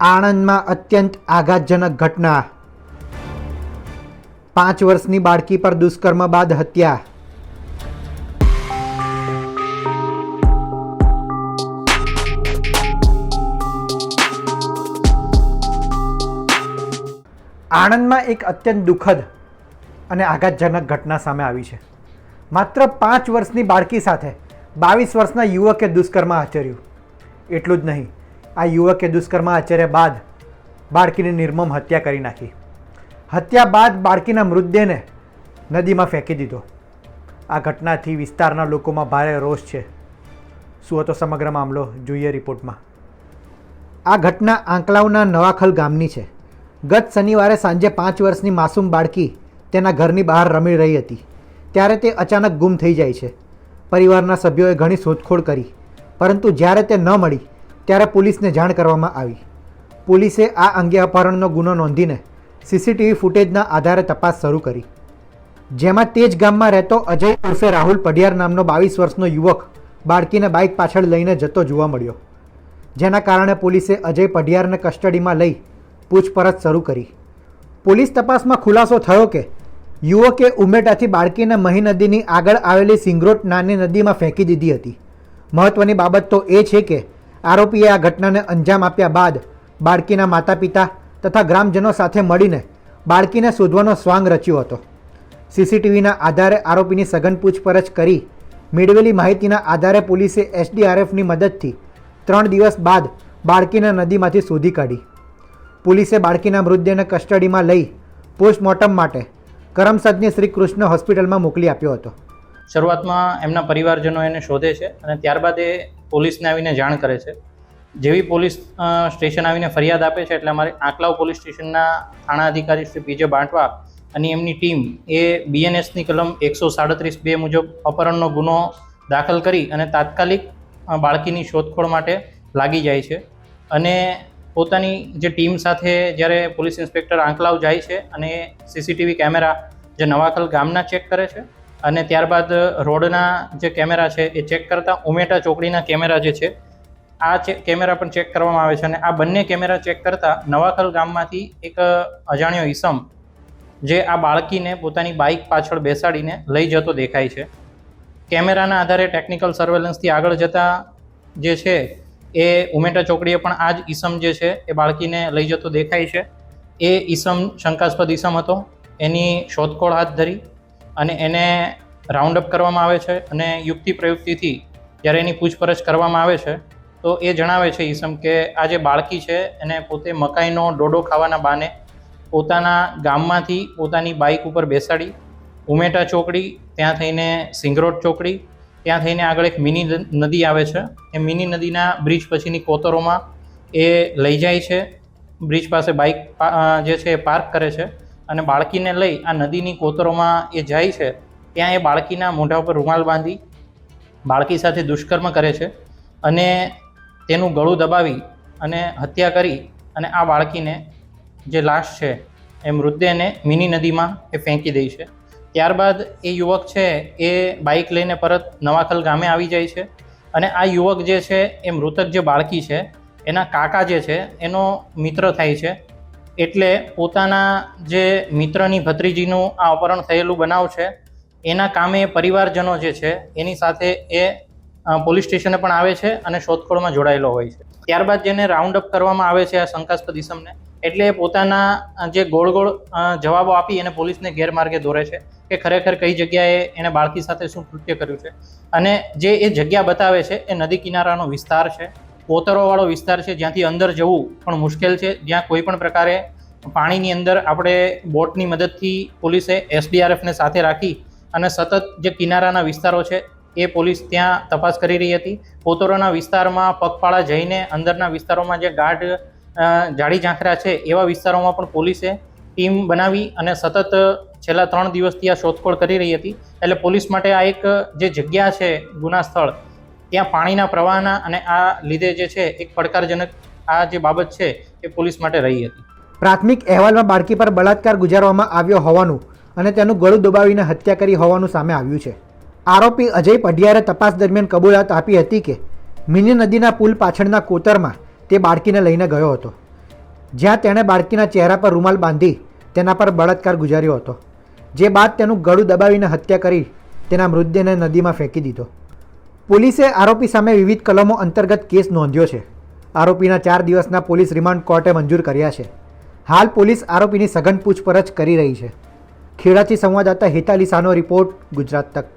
આણંદમાં અત્યંત આઘાતજનક ઘટના. પાંચ વર્ષની બાળકી પર દુષ્કર્મ બાદ હત્યા. આણંદમાં એક અત્યંત દુઃખદ અને આઘાતજનક ઘટના સામે આવી છે. માત્ર પાંચ વર્ષની બાળકી સાથે બાવીસ વર્ષના યુવકે દુષ્કર્મ આચર્યું. એટલું જ નહીં આ યુવકે દુષ્કર્મ આચર્યા બાદ બાળકીની નિર્મમ હત્યા કરી નાખી. હત્યા બાદ બાળકીના મૃતદેહને નદીમાં ફેંકી દીધો. આ ઘટનાથી વિસ્તારના લોકોમાં ભારે રોષ છે. શું હતો સમગ્ર મામલો, જોઈએ રિપોર્ટમાં. આ ઘટના આંકલાવના નવાખલ ગામની છે. ગત શનિવારે સાંજે પાંચ વર્ષની માસૂમ બાળકી તેના ઘરની બહાર રમી રહી હતી. ત્યારે તે અચાનક ગુમ થઈ જાય છે. પરિવારના સભ્યોએ ઘણી શોધખોળ કરી, પરંતુ જ્યારે તે ન મળી ત્યારે પોલીસને જાણ કરવામાં આવી. પોલીસે આ અંગે અપહરણનો ગુનો નોંધીને સીસીટીવી ફૂટેજના આધારે તપાસ શરૂ કરી. જેમાં તે જ ગામમાં રહેતો અજય ઉર્ફે રાહુલ પઢિયાર નામનો બાવીસ વર્ષનો યુવક બાળકીને બાઇક પાછળ લઈને જતો જોવા મળ્યો. જેના કારણે પોલીસે અજય પઢિયારને કસ્ટડીમાં લઈ પૂછપરછ શરૂ કરી. પોલીસ તપાસમાં ખુલાસો થયો કે યુવકે ઉમેટાથી બાળકીને મહી નદીની આગળ આવેલી સિંગરોટ નાની નદીમાં ફેંકી દીધી હતી. મહત્વની બાબત તો એ છે કે આરોપીએ આ ઘટનાને અંજામ આપ્યા બાદ બાળકીના માતા પિતા તથા ગ્રામજનો સાથે મળીને બાળકીને શોધવાનો સ્વાંગ રચ્યો હતો. સીસીટીવીના આધારે આરોપીની સઘન પૂછપરછ કરી મેળવેલી માહિતીના આધારે પોલીસે એસડીઆરએફની મદદથી ત્રણ દિવસ બાદ બાળકીને નદીમાંથી શોધી કાઢી. પોલીસે બાળકીના મૃતદેહને કસ્ટડીમાં લઈ પોસ્ટમોર્ટમ માટે કરમસદની શ્રી કૃષ્ણ હોસ્પિટલમાં મોકલી આપ્યો હતો. શરૂઆતમાં એમના પરિવારજનો એને શોધે છે અને ત્યારબાદ એ પોલીસને આવીને જાણ કરે છે. જેવી પોલીસ સ્ટેશન આવીને ફરિયાદ આપે છે એટલે અમારે આંકલાવ પોલીસ સ્ટેશનના થાણા અધિકારી શ્રી પીજે બાંટવા અને એમની ટીમ એ બીએનએસની કલમ એકસો સાડત્રીસ બે મુજબ અપહરણનો ગુનો દાખલ કરી અને તાત્કાલિક બાળકીની શોધખોળ માટે લાગી જાય છે. અને પોતાની જે ટીમ સાથે જ્યારે પોલીસ ઇન્સ્પેક્ટર આંકલાવ જાય છે અને સીસીટીવી કેમેરા જે નવાકલ ગામના ચેક કરે છે અને ત્યારબાદ રોડના જે કેમેરા છે એ ચેક કરતાં ઉમેટા ચોકડીના કેમેરા જે છે, આ કેમેરા પણ ચેક કરવામાં આવે છે અને આ બંને કેમેરા ચેક કરતાં નવાખલ ગામમાંથી એક અજાણ્યો ઈસમ જે આ બાળકીને પોતાની બાઇક પાછળ બેસાડીને લઈ જતો દેખાય છે. કેમેરાના આધારે ટેકનિકલ સર્વેલન્સથી આગળ જતા જે છે એ ઉમેટા ચોકડીએ પણ આ જ ઈસમ જે છે એ બાળકીને લઈ જતો દેખાય છે. એ ઈસમ શંકાસ્પદ ઈસમ હતો. એની શોધખોળ હાથ ધરી અને એને રાઉન્ડ અપ કરવામાં આવે છે અને યુક્તિ પ્રયુક્તિથી જ્યારે એની પૂછપરછ કરવામાં આવે છે, તો એ જણાવે છે ઈસમ કે આ જે બાળકી છે, એને પોતે મકાઈનો ડોડો ખાવાના બાને પોતાના ગામમાંથી પોતાની બાઇક ઉપર બેસાડી, ઉમેટા ચોકડી, ત્યાં થઈને સિંગરોડ ચોકડી, ત્યાં થઈને આગળ એક મિની નદી આવે છે. એ મિની નદીના બ્રિજ પછીની કોતરોમાં એ લઈ જાય છે. બ્રિજ પાસે બાઇક જે છે એ પાર્ક કરે છે. અને બાળકીને લઈ આ નદીની કોતરોમાં એ જાય છે, ત્યાં એ બાળકીના મોઢા ઉપર રૂમાલ બાંધી બાળકી સાથે દુષ્કર્મ કરે છે અને તેનું ગળું દબાવી અને હત્યા કરી અને આ બાળકીને જે લાશ છે એ મૃતદેહને મિની નદીમાં એ ફેંકી દે છે. ત્યારબાદ એ યુવક છે એ બાઇક લઈને પરત નવાખલ ગામે આવી જાય છે અને આ યુવક જે છે એ મૃતક જે બાળકી છે એના કાકા જે છે એનો મિત્ર થાય છે એટલે પોતાના જે મિત્રની ભત્રીજીનું આ અપહરણ થયેલું બનાવ છે, એના કામે પરિવારજનો જે છે, એની સાથે એ પોલીસ સ્ટેશને પણ આવે છે અને શોધખોળમાં જોડાયેલો હોય છે. ત્યારબાદ જેને રાઉન્ડ અપ કરવામાં આવે છે આ શંકાસ્પદ ઇસમને એટલે પોતાના જે ગોળ ગોળ જવાબો આપી અને પોલીસને ગેરમાર્ગે દોરે છે કે ખરેખર કઈ જગ્યાએ એને બાળકી સાથે શું કૃત્ય કર્યું છે અને જે એ જગ્યા બતાવે છે એ નદી કિનારાનો વિસ્તાર છે, કોતરોવાળો વિસ્તાર છે, જ્યાંથી અંદર જવું પણ મુશ્કેલ છે, જ્યાં કોઈ પણ પ્રકારે પાણીની અંદર આપણે બોટની મદદથી પોલીસે એસડીઆરએફને સાથે રાખી અને સતત જે કિનારાના વિસ્તારો છે, એ પોલીસ ત્યાં તપાસ કરી રહી હતી. પોતોરોના વિસ્તારમાં પગપાળા જઈને અંદરના વિસ્તારોમાં જે ગાઢ જાડી ઝાંખરા છે, એવા વિસ્તારોમાં પણ પોલીસે ટીમ બનાવી અને સતત છેલ્લા ત્રણ દિવસથી આ શોધખોળ કરી રહી હતી. એટલે પોલીસ માટે આ એક જે જગ્યા છે ગુના સ્થળ, ત્યાં પાણીના પ્રવાહના અને આ લીધે જે છે, એક પડકારજનક આ જે બાબત છે, એ પોલીસ માટે રહી હતી. પ્રાથમિક અહેવાલમાં બાળકી પર બળાત્કાર ગુજારવામાં આવ્યો હોવાનું અને તેનું ગળું દબાવીને હત્યા કરી હોવાનું સામે આવ્યું છે. આરોપી અજય પઢિયારે તપાસ દરમિયાન કબૂલાત આપી હતી કે મિની નદીના પુલ પાછળના કોતરમાં તે બાળકીને લઈને ગયો હતો. જ્યાં તેણે બાળકીના ચહેરા પર રૂમાલ બાંધી તેના પર બળાત્કાર ગુજાર્યો હતો. જે બાદ તેનું ગળું દબાવીને હત્યા કરી તેના મૃતદેહને નદીમાં ફેંકી દીધો. પોલીસે આરોપી સામે વિવિધ કલમો અંતર્ગત કેસ નોંધ્યો છે. આરોપીના ચાર દિવસના પોલીસ રિમાન્ડ કોર્ટે મંજૂર કર્યા છે. હાલ પોલીસ આરોપીની સઘન પૂછપરછ કરી રહી છે. ખેડાથી સંવાદદાતા હેતાલી સાનો રિપોર્ટ ગુજરાત તક.